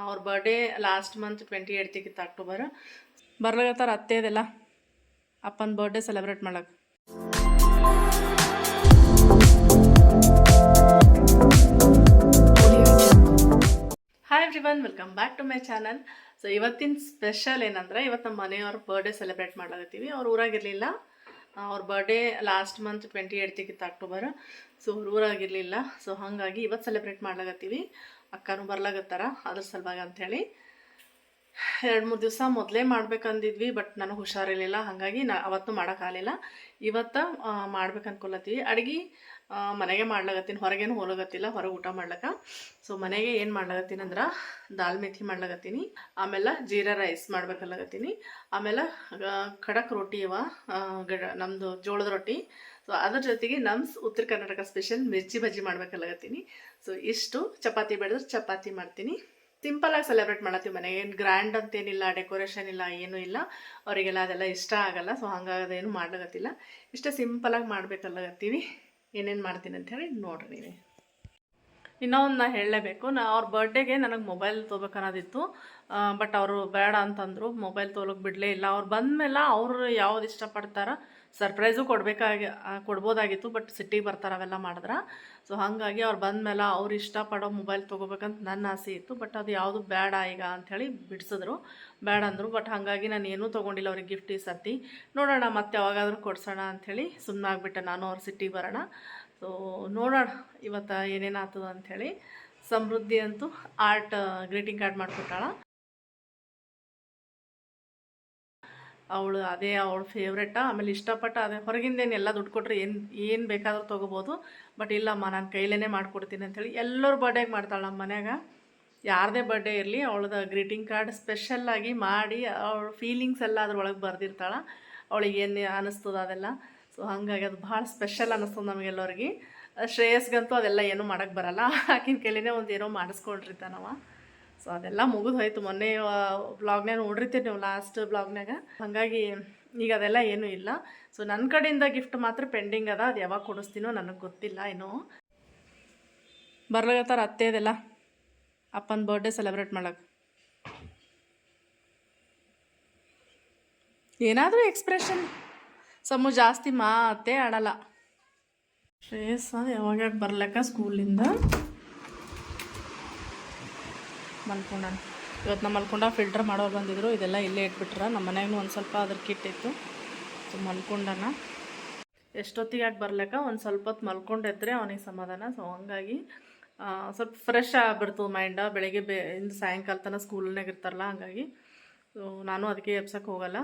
ಅವ್ರ birthday last month twenty ಏಯ್ತಿಗಿತ್ತು October ಬರ್ಲಾಗತ್ತಾರ ಅತ್ತೆದೆಲ್ಲ ಅಪ್ಪನ ಬರ್ಡೇ ಸೆಲೆಬ್ರೇಟ್ ಮಾಡಕ್ಕೆ hi everyone welcome back to my channel so ಇವತ್ತಿನ ಸ್ಪೆಷಲ್ ಏನಂದ್ರೆ, ಇವತ್ತು ನಮ್ಮ ಮನೆಯವ್ರ ಬರ್ಡೇ ಸೆಲೆಬ್ರೇಟ್ ಮಾಡ್ಲಾಗತ್ತೀವಿ ಅವ್ರು ಊರಾಗಿರಲಿಲ್ಲ ಅವ್ರ ಬರ್ಡೇ ಲಾಸ್ಟ್ ಮಂತ್ ಟ್ವೆಂಟಿ ಏಯ್ತಿಗಿತ್ತು ಅಕ್ಟೋಬರ್ ಸೊ ಊರಾಗಿರಲಿಲ್ಲ. ಸೊ ಹಾಗಾಗಿ ಇವತ್ತು ಸೆಲೆಬ್ರೇಟ್ ಮಾಡ್ಲಾಗತ್ತೀವಿ ಅಕ್ಕನೂ ಬರ್ಲಾಗತ್ತಾರ ಅದ್ರ ಸಲುವಾಗಿ ಅಂಥೇಳಿ ಎರಡು ಮೂರು ದಿವಸ ಮೊದಲೇ ಮಾಡ್ಬೇಕಂದಿದ್ವಿ ಬಟ್ ನನಗೆ ಹುಷಾರಿರಲಿಲ್ಲ. ಹಾಗಾಗಿ ನಾ ಅವತ್ತು ಮಾಡೋಕ್ಕಾಗಲಿಲ್ಲ ಇವತ್ತು ಮಾಡ್ಬೇಕು ಅನ್ಕೊಲತ್ತೀವಿ. ಅಡುಗೆ ಮನೆಗೆ ಮಾಡ್ಲಾಗತ್ತೀನಿ ಹೊರಗೇನು ಹೋಗ್ಲಾಗತ್ತಿಲ್ಲ ಹೊರಗೆ ಊಟ ಮಾಡ್ಲಕ್ಕ. ಸೊ ಮನೆಗೆ ಏನು ಮಾಡ್ಲಾಗತ್ತೀನಿ ಅಂದ್ರೆ ದಾಲ್ ಮೆಥಿ ಮಾಡ್ಲಾಗತ್ತೀನಿ ಆಮೇಲೆ ಜೀರಾ ರೈಸ್ ಮಾಡ್ಬೇಕಲ್ಲಾಗತ್ತೀನಿ ಆಮೇಲೆ ಖಡಕ್ ರೊಟ್ಟಿ ಆ, ಗಡ ನಮ್ಮದು ಜೋಳದ ರೊಟ್ಟಿ. ಸೊ ಅದ್ರ ಜೊತೆಗೆ ನಮ್ಮ ಉತ್ತರ ಕರ್ನಾಟಕ ಸ್ಪೆಷಲ್ ಮಿರ್ಚಿ ಬಜ್ಜಿ ಮಾಡ್ಬೇಕಲ್ಲಾಗತ್ತೀನಿ ಸೊ ಇಷ್ಟು. ಚಪಾತಿ ಬೆಳೆದ್ರೆ ಚಪಾತಿ ಮಾಡ್ತೀನಿ. ಸಿಂಪಲ್ ಆಗಿ ಸೆಲೆಬ್ರೇಟ್ ಮಾಡತ್ತೀವಿ ಮನೆ. ಏನು ಗ್ರ್ಯಾಂಡ್ ಅಂತೇನಿಲ್ಲ ಡೆಕೋರೇಷನ್ ಇಲ್ಲ, ಏನೂ ಇಲ್ಲ. ಅವರಿಗೆಲ್ಲ ಅದೆಲ್ಲ ಇಷ್ಟ ಆಗಲ್ಲ ಸೊ ಹಂಗಾಗಿ ಅದೇನು ಮಾಡ್ಲಾಗತ್ತಿಲ್ಲ ಇಷ್ಟೇ ಸಿಂಪಲಾಗಿ ಮಾಡ್ಬೇಕಲ್ಲಾಗತ್ತೀವಿ ಏನೇನು ಮಾಡ್ತೀನಿ ಅಂತ ಹೇಳಿ ನೋಡ್ರಿ ನೀವೇ. ಇನ್ನೊಂದು ನಾ ಹೇಳಲೇಬೇಕು, ನಾ ಅವ್ರ ಬರ್ಡೇಗೆ ನನಗೆ ಮೊಬೈಲ್ ತೊಗೋಬೇಕನ್ನೋದಿತ್ತು ಬಟ್ ಅವರು ಬೇಡ ಅಂತಂದರು ಮೊಬೈಲ್ ತೊಗೊಳಕ್ಕೆ ಬಿಡಲೇ ಇಲ್ಲ. ಅವ್ರು ಬಂದಮೇಲೆ ಅವರು ಯಾವ್ದು ಇಷ್ಟಪಡ್ತಾರ ಸರ್ಪ್ರೈಸು ಕೊಡಬೇಕಾಗಿ ಕೊಡ್ಬೋದಾಗಿತ್ತು, ಬಟ್ ಸಿಟ್ಟಿಗೆ ಬರ್ತಾರೆ, ಅವೆಲ್ಲ ಮಾಡಿದ್ರೆ. ಸೊ ಹಾಗಾಗಿ ಅವ್ರು ಬಂದಮೇಲೆ ಅವ್ರು ಇಷ್ಟಪಡೋ ಮೊಬೈಲ್ ತೊಗೋಬೇಕಂತ ನನ್ನ ಆಸೆ ಇತ್ತು, ಬಟ್ ಅದು ಯಾವುದು ಬೇಡ ಈಗ ಅಂಥೇಳಿ ಬಿಡಿಸಿದ್ರು. ಬೇಡ ಅಂದರು, ಬಟ್ ಹಾಗಾಗಿ ನಾನು ಏನೂ ತೊಗೊಂಡಿಲ್ಲ ಅವ್ರಿಗೆ ಗಿಫ್ಟ್ ಈ ಸರ್ತಿ. ನೋಡೋಣ ಮತ್ತೆ ಯಾವಾಗಾದರೂ ಕೊಡ್ಸೋಣ ಅಂಥೇಳಿ ಸುಮ್ಮನೆ ಆಗಿಬಿಟ್ಟೆ, ನಾನು ಅವ್ರ ಸಿಟ್ಟಿಗೆ ಬರೋಣ. ಸೊ ನೋಡೋಣ ಇವತ್ತು ಏನೇನು ಅಂಥೇಳಿ ಸಮೃದ್ಧಿ ಅಂತೂ ಆರ್ಟ್ ಗ್ರೀಟಿಂಗ್ ಕಾರ್ಡ್ ಮಾಡಿಕೊಟ್ಟಾಳ. ಅವಳು ಅದೇ ಅವಳ ಫೇವ್ರೇಟ ಆಮೇಲೆ ಇಷ್ಟಪಟ್ಟ ಅದೇ ಹೊರಗಿಂದೇನು ಎಲ್ಲ ದುಡ್ಡು ಕೊಟ್ಟರೆ ಏನು ಏನು ಬೇಕಾದರೂ ತೊಗೋಬೋದು. ಬಟ್ ಇಲ್ಲಮ್ಮ, ನಾನು ಕೈಲೇ ಮಾಡ್ಕೊಡ್ತೀನಿ ಅಂಥೇಳಿ ಎಲ್ಲರ ಬರ್ಡೇಗೆ ಮಾಡ್ತಾಳೆ ನಮ್ಮ ಮನ್ಯಾಗ. ಯಾರದೇ ಬರ್ಡೇ ಇರಲಿ, ಅವಳದ ಗ್ರೀಟಿಂಗ್ ಕಾರ್ಡ್ ಸ್ಪೆಷಲ್ಲಾಗಿ ಮಾಡಿ ಅವಳ ಫೀಲಿಂಗ್ಸ್ ಎಲ್ಲ ಅದ್ರೊಳಗೆ ಬರೆದಿರ್ತಾಳೆ. ಅವಳಿಗೆ ಏನು ಅನ್ನಿಸ್ತದ ಅದೆಲ್ಲ. ಸೊ ಹಾಗಾಗಿ ಅದು ಭಾಳ ಸ್ಪೆಷಲ್ ಅನ್ನಿಸ್ತದೆ ನಮಗೆಲ್ಲರಿಗೆ ಶ್ರೇಯಸ್ಗಂತೂ ಅದೆಲ್ಲ ಏನೂ ಮಾಡೋಕ್ಕೆ ಬರಲ್ಲ. ಆಕಿನ ಕೈಲಿನೇ ಒಂದು ಏನೋ ಮಾಡಿಸ್ಕೊಂಡಿರ್ತಾನವ. ಸೊ ಅದೆಲ್ಲ ಮುಗಿದು ಹೋಯ್ತು ಮೊನ್ನೆ ಬ್ಲಾಗ್ನಾಗ ನೋಡಿರ್ತೀರಿ ನೀವು ಲಾಸ್ಟ್ ಬ್ಲಾಗ್ನಾಗ ಹಾಗಾಗಿ ಈಗ ಅದೆಲ್ಲ ಏನೂ ಇಲ್ಲ. ಸೊ ನನ್ನ ಕಡೆಯಿಂದ ಗಿಫ್ಟ್ ಮಾತ್ರ ಪೆಂಡಿಂಗ್ ಅದ. ಅದು ಯಾವಾಗ ಕೊಡಿಸ್ತೀನೋ ನನಗೆ ಗೊತ್ತಿಲ್ಲ ಏನೋ. ಬರ್ಲಾಗತ್ತಾರ ಅತ್ತೆದೆಲ್ಲ ಅಪ್ಪನ ಬರ್ಡೇ ಸೆಲೆಬ್ರೇಟ್ ಮಾಡಕ್ಕೆ ಏನಾದರೂ ಎಕ್ಸ್ಪ್ರೆಷನ್ ಸಮು ಜಾಸ್ತಿ ಮಾತೇ ಆಡಲ್ಲ. ಶ್ರೇಯಸ್, ಯಾವಾಗ ಬರ್ಲಕ್ಕ ಸ್ಕೂಲಿಂದ ಮಲ್ಕೊಂಡ ಇವತ್ತು ನಮ್ಮ ಮಲ್ಕೊಂಡ ಫಿಲ್ಟರ್ ಮಾಡೋರು ಬಂದಿದ್ರು, ಇದೆಲ್ಲ ಇಲ್ಲೇ ಇಟ್ಬಿಟ್ರೆ. ನಮ್ಮ ಮನೆಯಾಗೂ ಒಂದು ಸ್ವಲ್ಪ ಅದ್ರ ಕಿಟ್ ಇತ್ತು ಸೊ, ಮಲ್ಕೊಂಡನ. ಎಷ್ಟೊತ್ತಿಗೆ ಆಗಿ ಬರ್ಲಕ್ಕ? ಒಂದು ಸ್ವಲ್ಪ ಹೊತ್ತು ಮಲ್ಕೊಂಡಿದ್ರೆ ಅವನಿಗೆ ಸಮಾಧಾನ. ಸೊ, ಹಂಗಾಗಿ ಸ್ವಲ್ಪ ಫ್ರೆಶ್ ಆಗ್ಬಿಡ್ತು ಮೈಂಡ ಬೆಳಗ್ಗೆ ಬೇ ಇಂದ ಸಾಯಂಕಾಲ ತನಕ ಸ್ಕೂಲ್ನಾಗ ಇರ್ತಾರಲ್ಲ, ಹಂಗಾಗಿ. ಸೊ, ನಾನು ಅದಕ್ಕೆ ಎಬ್ಸಕ್ಕೆ ಹೋಗಲ್ಲ.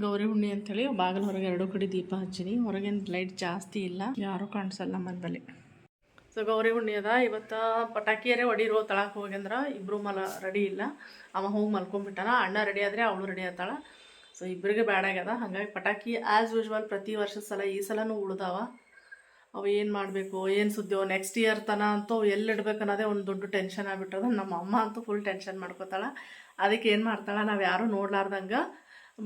ಗೌರಿ ಹುಣ್ಣಿ ಅಂಥೇಳಿ ಬಾಗಿಲು ಹೊರಗೆ ಎರಡು ಕಡೆ ದೀಪ ಹಚ್ಚಿನಿ. ಹೊರಗೇನು ಲೈಟ್ ಜಾಸ್ತಿ ಇಲ್ಲ. ಯಾರೂ ಕಾಣಿಸಲ್ಲ ಮನೆ ಸೊ ಗೌರಿ ಹುಣ್ಣಿ ಅದ ಇವತ್ತು ಪಟಾಕಿಯರೇ ಹೊಡಿರೋ ತಳಕ್ಕೆ ಹೋಗ್ಯಂದ್ರೆ ಇಬ್ಬರು ಮಲ ರೆಡಿ ಇಲ್ಲ. ಅವ ಹೋಗಿ ಮಲ್ಕೊಂಡ್ಬಿಟ್ಟಾನ ಅಣ್ಣ ರೆಡಿ ಆದರೆ ಅವಳು ರೆಡಿ ಆತಾಳ. ಸೊ ಇಬ್ಬರಿಗೆ ಬ್ಯಾಡ್ ಆಗ್ಯದ. ಹಾಗಾಗಿ ಪಟಾಕಿ ಆ್ಯಸ್ ಯೂಶ್ವಲ್ ಪ್ರತಿ ವರ್ಷದ ಸಲ ಈ ಸಲನೂ ಉಳ್ದಾವ. ಅವು ಏನು ಮಾಡಬೇಕು, ಏನು ಸುದ್ದಿಯೋ ನೆಕ್ಸ್ಟ್ ಇಯರ್ ತನ ಅಂತೂ ಎಲ್ಲಿ ಇಡ್ಬೇಕು ಅನ್ನೋದೇ ಒಂದು ದೊಡ್ಡ ಟೆನ್ಷನ್ ಆಗಿಬಿಟ್ಟದ. ನಮ್ಮ ಅಮ್ಮ ಅಂತೂ ಫುಲ್ ಟೆನ್ಷನ್ ಮಾಡ್ಕೋತಾಳೆ. ಅದಕ್ಕೆ ಏನು ಮಾಡ್ತಾಳೆ, ನಾವು ಯಾರೂ ನೋಡ್ಲಾರ್ದಂಗೆ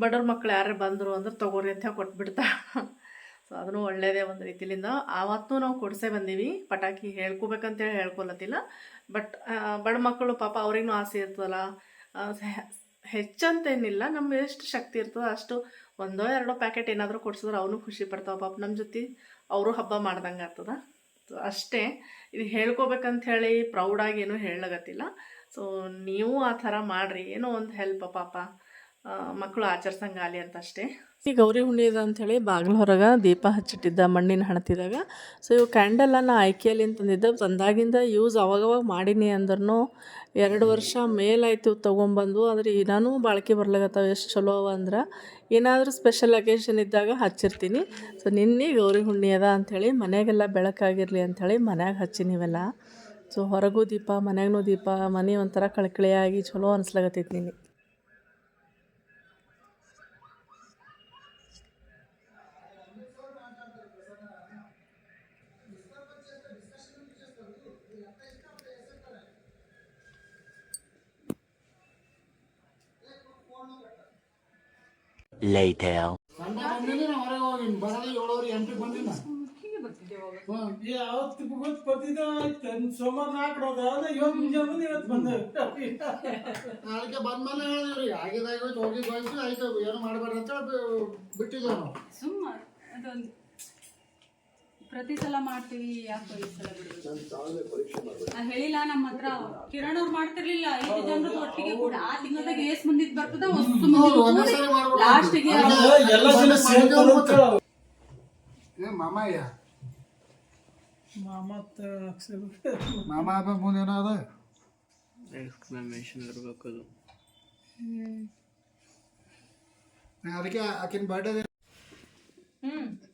ಬಡವ್ರ ಮಕ್ಳು ಯಾರೇ ಬಂದರು ಅಂದ್ರೆ ತೊಗೋರಿ ಅಂತ ಕೊಟ್ಬಿಡ್ತಾಳೆ. ಸೊ ಅದನ್ನು ಒಳ್ಳೆಯದೇ ಒಂದು ರೀತಿಲಿಂದ ಆವತ್ತು ನಾವು ಕೊಡಿಸೇ ಬಂದೀವಿ. ಪಟಾಕಿ ಹೇಳ್ಕೋಬೇಕಂತೇಳಿ ಹೇಳ್ಕೊಳತ್ತಿಲ್ಲ ಬಟ್ ಬಡ ಮಕ್ಕಳು ಪಾಪ ಅವ್ರಿಗೂ ಆಸೆ ಇರ್ತದಲ್ಲ. ಹೆಚ್ಚಂತೇನಿಲ್ಲ. ನಮ್ಗೆ ಎಷ್ಟು ಶಕ್ತಿ ಇರ್ತದೋ ಅಷ್ಟು ಒಂದೋ ಎರಡೋ ಪ್ಯಾಕೆಟ್ ಏನಾದರೂ ಕೊಡ್ಸಿದ್ರೆ ಅವನು ಖುಷಿ ಪಡ್ತಾವ. ಪಾಪ ನಮ್ಮ ಜೊತೆ ಅವರು ಹಬ್ಬ ಮಾಡ್ದಂಗೆ ಆಗ್ತದ. ಸೊ ಅಷ್ಟೇ. ಇದು ಹೇಳ್ಕೊಬೇಕಂತ ಹೇಳಿ ಪ್ರೌಡಾಗಿ ಏನೂ ಹೇಳಗತ್ತಿಲ್ಲ ಸೊ ನೀವು ಆ ಥರ ಮಾಡಿರಿ. ಏನೋ ಒಂದು ಹೆಲ್ಪ್ ಪಾಪ. ಮಕ್ಕಳು ಆಚರಿಸಂಗಾಲಿ ಅಂತ ಅಷ್ಟೇ ಈ ಗೌರಿ ಹುಣ್ಣಿ ಅದ ಅಂಥೇಳಿ ಬಾಗಿಲ ಹೊರಗೆ ದೀಪ ಹಚ್ಚಿಟ್ಟಿದ್ದ ಮಣ್ಣಿನ ಹಣತಿದಾಗ. ಸೊ ಇವು ಕ್ಯಾಂಡಲ್ ನಾ ಆಯ್ಕೆಯಲ್ಲಿ ತಂದಿದ್ದೆ. ತಂದಾಗಿಂದ ಯೂಸ್ ಅವಾಗವಾಗ ಮಾಡೀನಿ ಅಂದ್ರೂ ಎರಡು ವರ್ಷ ಮೇಲಾಯ್ತು ತೊಗೊಂಬಂದು. ಆದರೆ ಇನ್ನೂ ಬಾಳಿಕೆ ಬರ್ಲಾಗತ್ತವೆ ಎಷ್ಟು ಚಲೋ ಅವ ಅಂದ್ರೆ ಏನಾದರೂ ಸ್ಪೆಷಲ್ ಅಕೇಶನ್ ಇದ್ದಾಗ ಹಚ್ಚಿರ್ತೀನಿ. ಸೊ ನಿನ್ನೆ ಗೌರಿ ಹುಣ್ಣಿ ಅದ ಅಂಥೇಳಿ ಮನೆಗೆಲ್ಲ ಬೆಳಕಾಗಿರಲಿ ಅಂಥೇಳಿ ಮನ್ಯಾಗ ಹಚ್ಚಿನಿವೆಲ್ಲ ಸೊ ಹೊರಗೂ ದೀಪ ಮನೆಗೂ ದೀಪ, ಮನೆ ಒಂಥರ ಕಳಕಳಿಯಾಗಿ ಚಲೋ ಅನ್ಸ್ಲಾಗತ್ತೈತಿ ನಿನ್ನೆ. ಆಯ್ತು ಸೋಮವಾರ ನಾಲ್ಕು ಅದ ಇವತ್ತು ಮುಂಜಾನೆ ಬಂದು ಇವತ್ತು ಬಂದ ಬಂದ್ಮೇಲೆ ಹೇಳಿದ್ರಿ ಆಗಿದಾಗ ಹೋಗಿ ಹೋಯ್ತು ಆಯ್ತು ಏನು ಮಾಡಬೇಡ ಅಂತ ಹೇಳಿ ಬಿಟ್ಟಿದ್ದೇವೆ ನಾವು ಸುಮ್ಮ ಪ್ರತಿ ಸಲ ಮಾಡ್ತೀವಿ ಯಾಕೆ ಈ ಸಲ ಹೇಳಿಲ್ಲ ನಮ್ಮ ಹತ್ರ ಕಿರಣ್ ಅವ್ರು ಮಾಡ್ತಿರ್ಲಿಲ್ಲ. ಐದು ಜನರ ಒಟ್ಟಿಗೆ ಕೂಡ ಆ ತಿಂಗಳದಾಗ ಏಸ್ ಮಂದಿದ್ ಬರ್ತದ ಸರಿ ಮಾಡ್ಬೋದು. ಲಾಸ್ಟಿಗೆ ಮಾಮಯ್ಯ. ಮತ್ತ ಅಕ್ಷರ. ಮಾಮ ಮುಂದೆ ಅದ ಎಕ್ಸ್ಪ್ಲನೇಷನ್ ಇರಬೇಕು ಅದು. ಅದಕ್ಕೆ ಆಕಿನ birthday Happy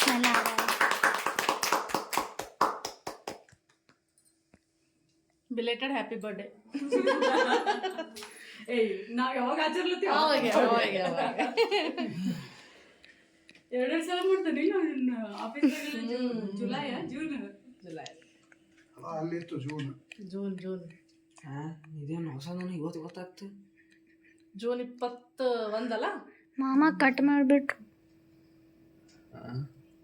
स्मेल आ रहा है ಬಿಲೇಟೆಡ್ ಹ್ಯಾಪಿ ಬರ್ಡೇ ಏಯ್ ನಾವ್ ಯಾವಾಗ ಆಚರ್ಲತ್ತೀವಿ ಎರಡೆರಡು ಸಲ ಮಾಡ್ತಾನೆ office July June July ಅಲ್ಲಿತ್ತು June June June ಇದೇನು ಹೊಸ ನನಗೆ ಇವತ್ತು ಗೊತ್ತಾಗ್ತು ಜೂನ್ ಇಪ್ಪತ್ತ ಒಂದಲ್ಲ ಮಾಮ ಕಟ್ ಮಾಡಿಬಿಟ್ರು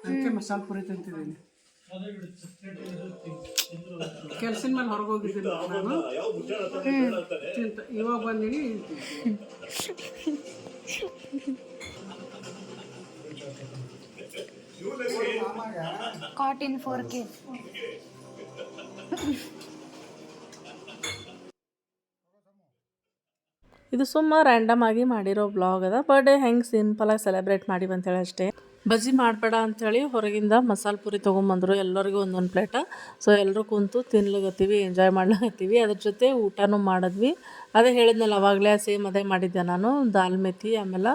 ಅದಕ್ಕೆ ಮಸಾಲೆ ಪುರಿ ತಿಂತಿದ್ದೀನಿ. ಕೆಲ್ಸದ ಮೇಲೆ ಹೊರಗೆ ಹೋಗಿದ್ದೀನಿ ನಾನು ತಿಂತ ಇವಾಗ ಬಂದೀನಿ ಕಾಟಿನ್ ಫೋರ್ 4k ಇದು ಸುಮ್ಮ ರ್ಯಾಂಡಮ್ ಆಗಿ ಮಾಡಿರೋ ಬ್ಲಾಗ್ ಅದ ಬರ್ಡೇ ಹೆಂಗೆ ಸಿಂಪಲಾಗಿ ಸೆಲೆಬ್ರೇಟ್ ಮಾಡಿವಿ ಅಂತೇಳಿ ಅಷ್ಟೇ. ಬಜ್ಜಿ ಮಾಡಬೇಡ ಅಂಥೇಳಿ ಹೊರಗಿಂದ ಮಸಾಲೆ ಪುರಿ ತೊಗೊಂಬಂದರು ಎಲ್ಲರಿಗೂ ಒಂದೊಂದು ಪ್ಲೇಟ. ಸೊ ಎಲ್ಲರೂ ಕುಂತು ತಿನ್ಲಗತ್ತೀವಿ ಎಂಜಾಯ್ ಮಾಡ್ಲಾಗತ್ತೀವಿ ಅದ್ರ ಜೊತೆ ಊಟನೂ ಮಾಡಿದ್ವಿ. ಅದೇ ಹೇಳಿದ್ನಲ್ಲ, ಅವಾಗಲೇ ಸೇಮ್ ಅದೇ ಮಾಡಿದ್ದೆ ನಾನು, ದಾಲ್ ಮೆಥಿ ಆಮೇಲೆ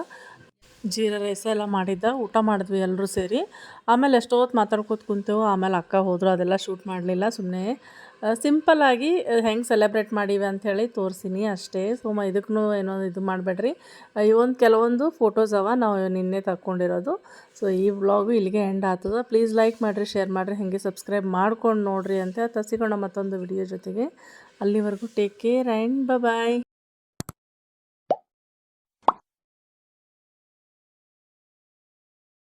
ಜೀರಾ ರೈಸ ಎಲ್ಲ ಮಾಡಿದ್ದ, ಊಟ ಮಾಡಿದ್ವಿ ಎಲ್ಲರೂ ಸೇರಿ. ಆಮೇಲೆ ಎಷ್ಟೊತ್ತು ಮಾತಾಡ್ಕೊತ ಕುಂತೇವು, ಆಮೇಲೆ ಅಕ್ಕ ಹೋದರು, ಅದೆಲ್ಲ ಶೂಟ್ ಮಾಡಲಿಲ್ಲ ಸುಮ್ಮನೆ ಸಿಂಪಲ್ಲಾಗಿ ಹೆಂಗೆ ಸೆಲೆಬ್ರೇಟ್ ಮಾಡೀವಿ ಅಂಥೇಳಿ ತೋರಿಸಿನಿ ಅಷ್ಟೇ. ಸೊ ಮ ಇದಕ್ಕೂ ಏನೋ ಇದು ಮಾಡಬೇಡ್ರಿ. ಇವೊಂದು ಕೆಲವೊಂದು ಫೋಟೋಸ್ ಅವ, ನಾವು ನಿನ್ನೆ ತಕ್ಕೊಂಡಿರೋದು. ಸೊ ಈ ವ್ಲಾಗು ಇಲ್ಲಿಗೆ ಎಂಡ್ ಆತದ. ಪ್ಲೀಸ್ ಲೈಕ್ ಮಾಡಿರಿ ಶೇರ್ ಮಾಡಿರಿ, ಹಾಗೆ ಸಬ್ಸ್ಕ್ರೈಬ್ ಮಾಡ್ಕೊಂಡು ನೋಡಿರಿ ಅಂತ ತಸಿಕೊಂಡ ಮತ್ತೊಂದು ವಿಡಿಯೋ ಜೊತೆಗೆ. ಅಲ್ಲಿವರೆಗೂ ಟೇಕ್ ಕೇರ್ ಆ್ಯಂಡ್ ಬಾಯ್